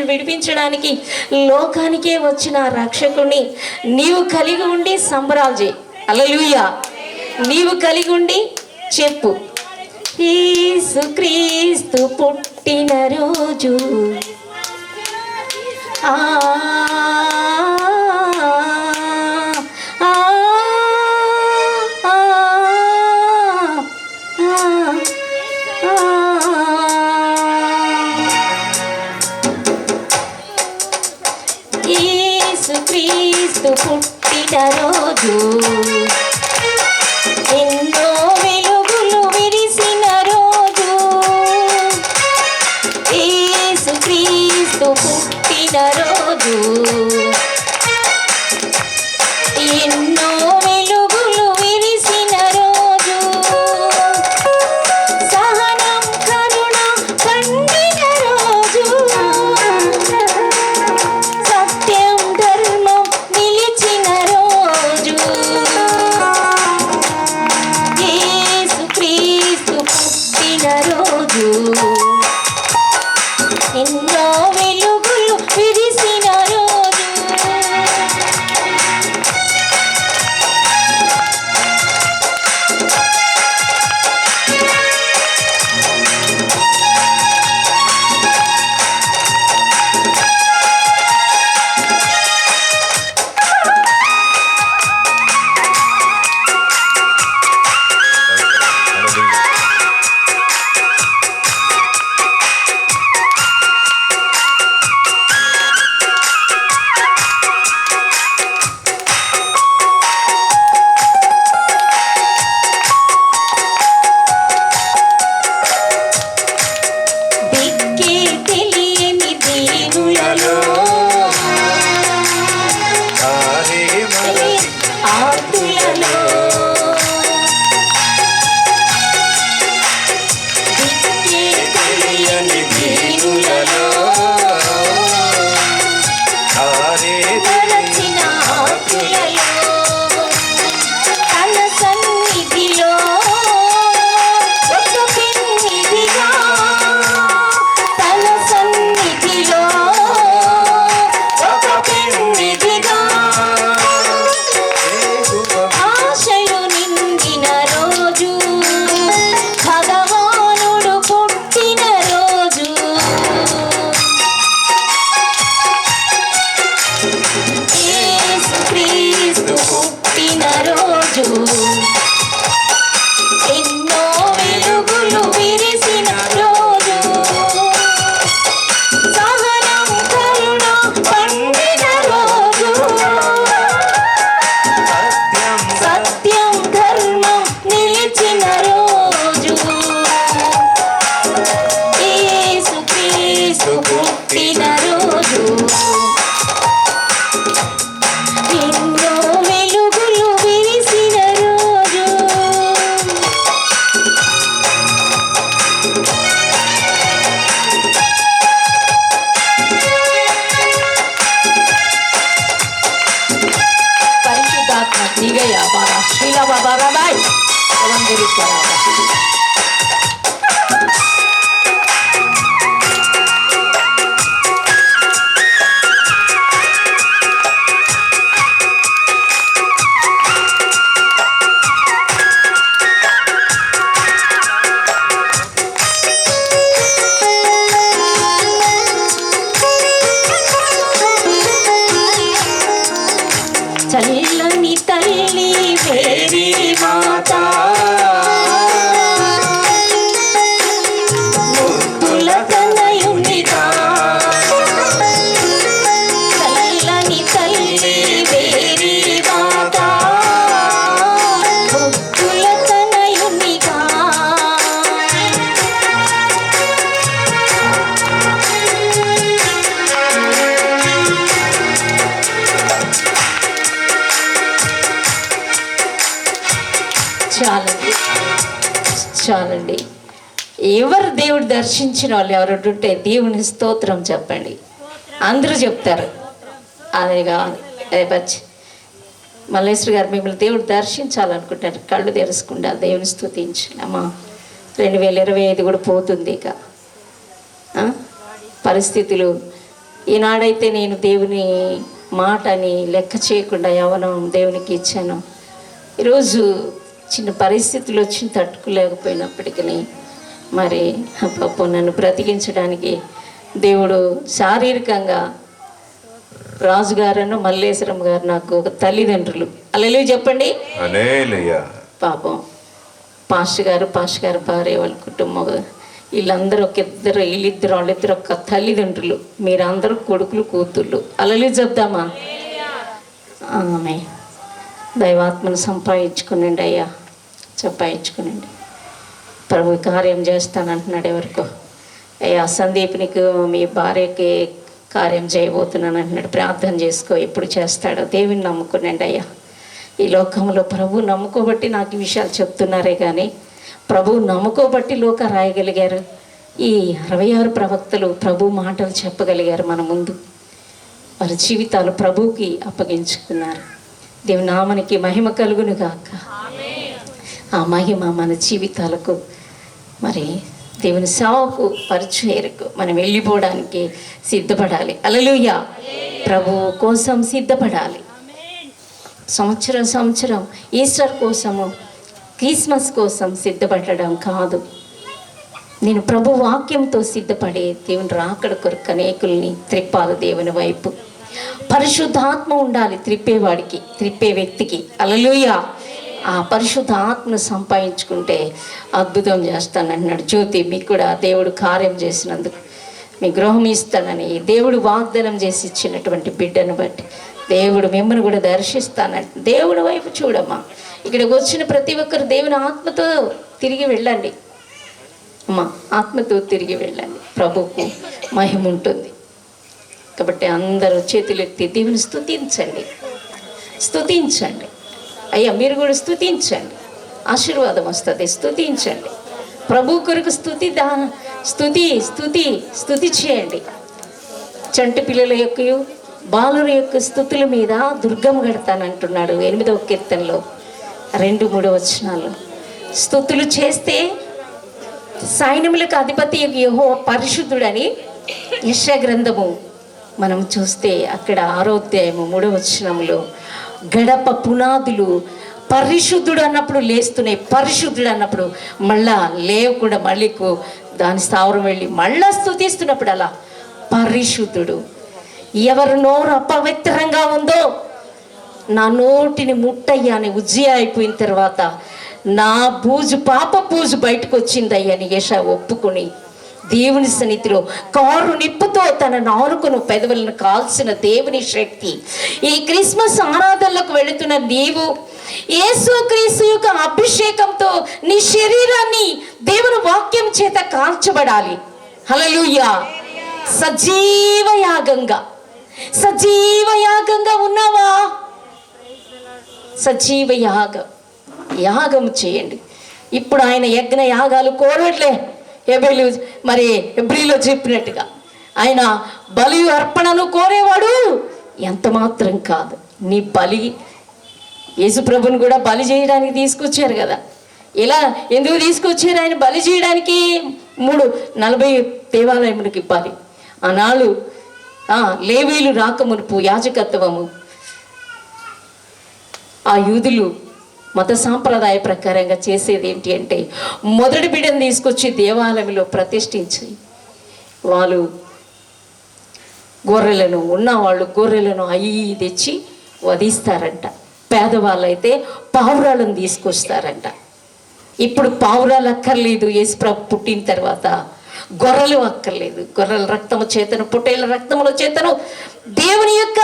పాపులను విడిపించడానికి లోకానికే వచ్చిన రక్షకుని నీవు కలిగి ఉండి సంబరాలు చేయి. అలలుయ్యా నీవు కలిగి ఉండి చెప్పు. క్రీస్తు పుట్టిన రోజు. ఆ, ఎవరు దేవుడు దర్శించిన వాళ్ళు ఎవరు ఉంటే దేవుని స్తోత్రం చెప్పండి. అందరూ చెప్తారు. అదే కావాలి. అదే పచ్చి మల్లేశ్వరి గారు మిమ్మల్ని దేవుడు దర్శించాలనుకుంటారు. కళ్ళు తెరుచుకుంటా దేవుని స్తుతించి అమ్మా రెండు వేల ఇరవై ఐదు కూడా పోతుంది ఇక. పరిస్థితులు. ఈనాడైతే నేను దేవుని మాటని లెక్క చేయకుండా యవనం దేవునికి ఇచ్చాను. ఈరోజు చిన్న పరిస్థితులు వచ్చి తట్టుకోలేకపోయినప్పటికీ మరి పాపం నన్ను బ్రతికించడానికి దేవుడు శారీరకంగా రాజుగారను మల్లేశ్వరం గారు నాకు ఒక తల్లిదండ్రులు. అల్లెలు చెప్పండి. పాపం పాస్టర్ గారు పాస్టర్ గారు భార్య వాళ్ళ కుటుంబం. వీళ్ళందరూ ఒక ఇద్దరు వీళ్ళిద్దరు వాళ్ళిద్దరు ఒక తల్లిదండ్రులు. మీరందరూ కొడుకులు కూతుర్లు అలలు చెప్దామా? ఆమె దైవాత్మను సంపాదించుకునండి అయ్యా. సంపాదించుకునండి. ప్రభు కార్యం చేస్తానంటున్నాడు ఎవరికో. అయ్యా సందీప్నికి మీ భార్యకి కార్యం చేయబోతున్నాను అంటున్నాడు. ప్రార్థన చేసుకో ఎప్పుడు చేస్తాడో. దేవుని నమ్ముకునండి అయ్యా. ఈ లోకంలో ప్రభు నమ్ముకోబట్టి నాకు ఈ విషయాలు చెప్తున్నారే కానీ ప్రభు నమ్ముకోబట్టి లోక రాయగలిగారు. ఈ అరవై ఆరు ప్రవక్తలు ప్రభు మాటలు చెప్పగలిగారు మన ముందు. వారి జీవితాలు ప్రభువుకి అప్పగించుకున్నారు. దేవుని నామనికి మహిమ కలుగును గాక ఆ మహిమ మన జీవితాలకు మరి దేవుని సేవకు పరిచయకు మనం వెళ్ళిపోవడానికి సిద్ధపడాలి. అలలుయ ప్రభువు కోసం సిద్ధపడాలి. సంవత్సరం సంవత్సరం ఈస్టర్ కోసము క్రిస్మస్ కోసం సిద్ధపడడం కాదు. నేను ప్రభు వాక్యంతో సిద్ధపడే దేవుని రాకడ కొరకు అనేకుల్ని త్రిప్పాలి దేవుని వైపు. పరిశుద్ధాత్మ ఉండాలి త్రిప్పేవాడికి త్రిప్పే వ్యక్తికి. అలలుయా ఆ పరిశుద్ధ ఆత్మను సంపాదించుకుంటే అద్భుతం చేస్తానన్నాడు జ్యోతి. మీకు కూడా దేవుడు కార్యం చేసినందుకు మీ గృహం ఇస్తానని దేవుడు వాగ్దానం చేసి ఇచ్చినటువంటి బిడ్డను బట్టి దేవుడు మిమ్మల్ని కూడా దర్శిస్తానంట. దేవుడి వైపు చూడమ్మా. ఇక్కడికి వచ్చిన ప్రతి ఒక్కరు దేవుని ఆత్మతో తిరిగి వెళ్ళండి. అమ్మా ఆత్మతో తిరిగి వెళ్ళండి. ప్రభుకు మహిమ ఉంటుంది. కాబట్టి అందరూ చేతులెత్తి దేవుని స్థుతించండి స్థుతించండి అయ్యా మీరు కూడా స్థుతించండి ఆశీర్వాదం వస్తుంది స్థుతించండి ప్రభు కొరకు స్థుతి దాన స్థుతి స్థుతి స్థుతి చేయండి. చంటి పిల్లల యొక్క బాలుల యొక్క స్థుతుల మీద దుర్గం కడతానంటున్నాడు ఎనిమిదవ కీర్తనలో రెండు మూడు వచనాలు. స్థుతులు చేస్తే సైన్యములకు అధిపతి యహో పరిశుద్ధుడని యశ గ్రంథము మనం చూస్తే అక్కడ ఆరోధ్యాయము మూడవ వచనంలో గడప పునాదులు పరిశుద్ధుడు అన్నప్పుడు లేస్తున్నాయి పరిశుద్ధుడు అన్నప్పుడు మళ్ళా లేవకుండా మళ్ళీ దాని స్థావరం వెళ్ళి మళ్ళా స్థుతిస్తున్నప్పుడు అలా పరిశుద్ధుడు. ఎవరు నోరు అపవిత్రంగా ఉందో నా నోటిని ముట్టయ్యా అని ఉజ్జి అయిపోయిన తర్వాత నా బూజు పాప బూజు బయటకు వచ్చిందయ్యని యశ ఒప్పుకొని దేవుని సన్నిధిలో కారు నిప్పుతో తన నాలుకను పెదవులను కాల్చిన దేవుని శక్తి. ఈ క్రిస్మస్ ఆరాధనలకు వెళుతున్న నీవు యేసు క్రీస్తు యొక్క అభిషేకంతో నీ శరీరాన్ని దేవుని వాక్యం చేత కాల్చబడాలి. హల్లెలూయా. సజీవ యాగంగా సజీవ యాగంగా ఉన్నావా? సజీవ యాగం యాగం చేయండి. ఇప్పుడు ఆయన యజ్ఞ యాగాలు కోరట్లే. ఎబెలు మరి ఎబ్రిలో చెప్పినట్టుగా. ఆయన బలి అర్పణను కోరేవాడు ఎంత మాత్రం కాదు. నీ బలి యేసుప్రభుని కూడా బలి చేయడానికి తీసుకొచ్చారు కదా. ఇలా ఎందుకు తీసుకొచ్చారు? ఆయన బలి చేయడానికి మూడు నలభై దేవాలయములకు ఇవ్వాలి. ఆనాడు లేవీలు రాకమునుపు యాజకత్వము. ఆ యూదులు మత సాంప్రదాయ ప్రకారంగా చేసేది ఏంటి అంటే మొదటి బిడ్డను తీసుకొచ్చి దేవాలయంలో ప్రతిష్ఠించి వాళ్ళు గొర్రెలను ఉన్నవాళ్ళు గొర్రెలను అయ్యి తెచ్చి వధిస్తారంట. పేదవాళ్ళైతే పావురాలను తీసుకొస్తారంట. ఇప్పుడు పావురాలు అక్కర్లేదు యేసుప్రభు పుట్టిన తర్వాత గొర్రెలు అక్కర్లేదు. గొర్రెల రక్తము చేతను పొట్టేల రక్తముల చేతను దేవుని యొక్క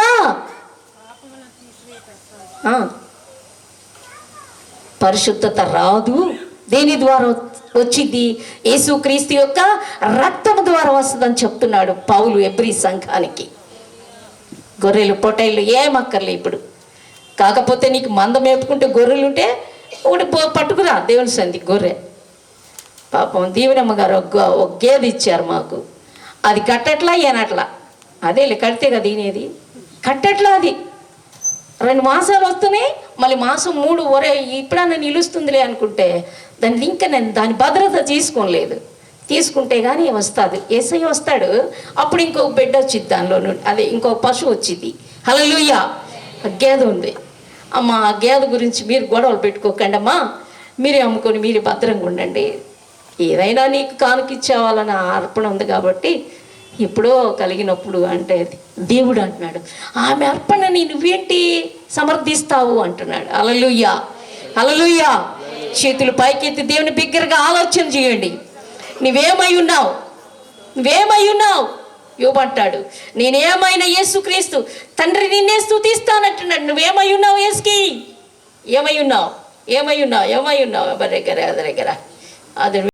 పరిశుద్ధత రాదు. దేని ద్వారా వచ్చింది? యేసుక్రీస్తు యొక్క రక్తము ద్వారా వస్తుందని చెప్తున్నాడు పౌలు ఎబ్రి సంఘానికి. గొర్రెలు పొటైలు ఏం అక్కర్లే ఇప్పుడు. కాకపోతే నీకు మంద మేపుకుంటే గొర్రెలు ఉంటే ఒకటి పో- పట్టుకురా దేవుని సంధి గొర్రె. పాపం దీవెనమ్మ గారు ఒక ఒగ్గేది గేదె ఇచ్చారు మాకు. అది కట్టట్లా ఏనట్లా? అదే కడితే కదా తినేది కట్టట్లా అది. రెండు మాసాలు వస్తున్నాయి మళ్ళీ మాసం మూడు ఒరే ఇప్పుడన్నా నిలుస్తుందిలే అనుకుంటే దాన్ని ఇంకా నేను దాని భద్రత తీసుకోలేదు తీసుకుంటే కానీ వస్తుంది. ఏసై వస్తాడు అప్పుడు ఇంకొక బిడ్డ వచ్చింది దానిలో అదే ఇంకొక పశువు వచ్చింది. హలలుయ గేద ఉంది. అమ్మ ఆ గేదె గురించి మీరు గొడవలు పెట్టుకోకండి అమ్మా. మీరే అమ్ముకొని మీరే భద్రంగా ఉండండి. ఏదైనా నీకు కానుకిచ్చేవాలన్న అర్పణ ఉంది కాబట్టి ఎప్పుడో కలిగినప్పుడు అంటే దేవుడు అంటున్నాడు ఆమె అర్పణని నువ్వేంటి సమర్థిస్తావు? అంటున్నాడు. అలలుయ్యా అలలుయ్యా చేతులు పైకెత్తి దేవుని బిగ్గరగా ఆలోచన చేయండి. నువ్వేమై ఉన్నావు? నువ్వేమై ఉన్నావు? యోబంటాడు నేనేమైనా యేసుక్రీస్తు తండ్రి నిన్నే స్థుతిస్తానంటున్నాడు నువ్వేమై ఉన్నావు యేసుకి? ఏమై ఉన్నావు? ఏమై ఉన్నావు? ఏమై ఉన్నావు? ఎవరి దగ్గర? ఎవరి దగ్గర? అది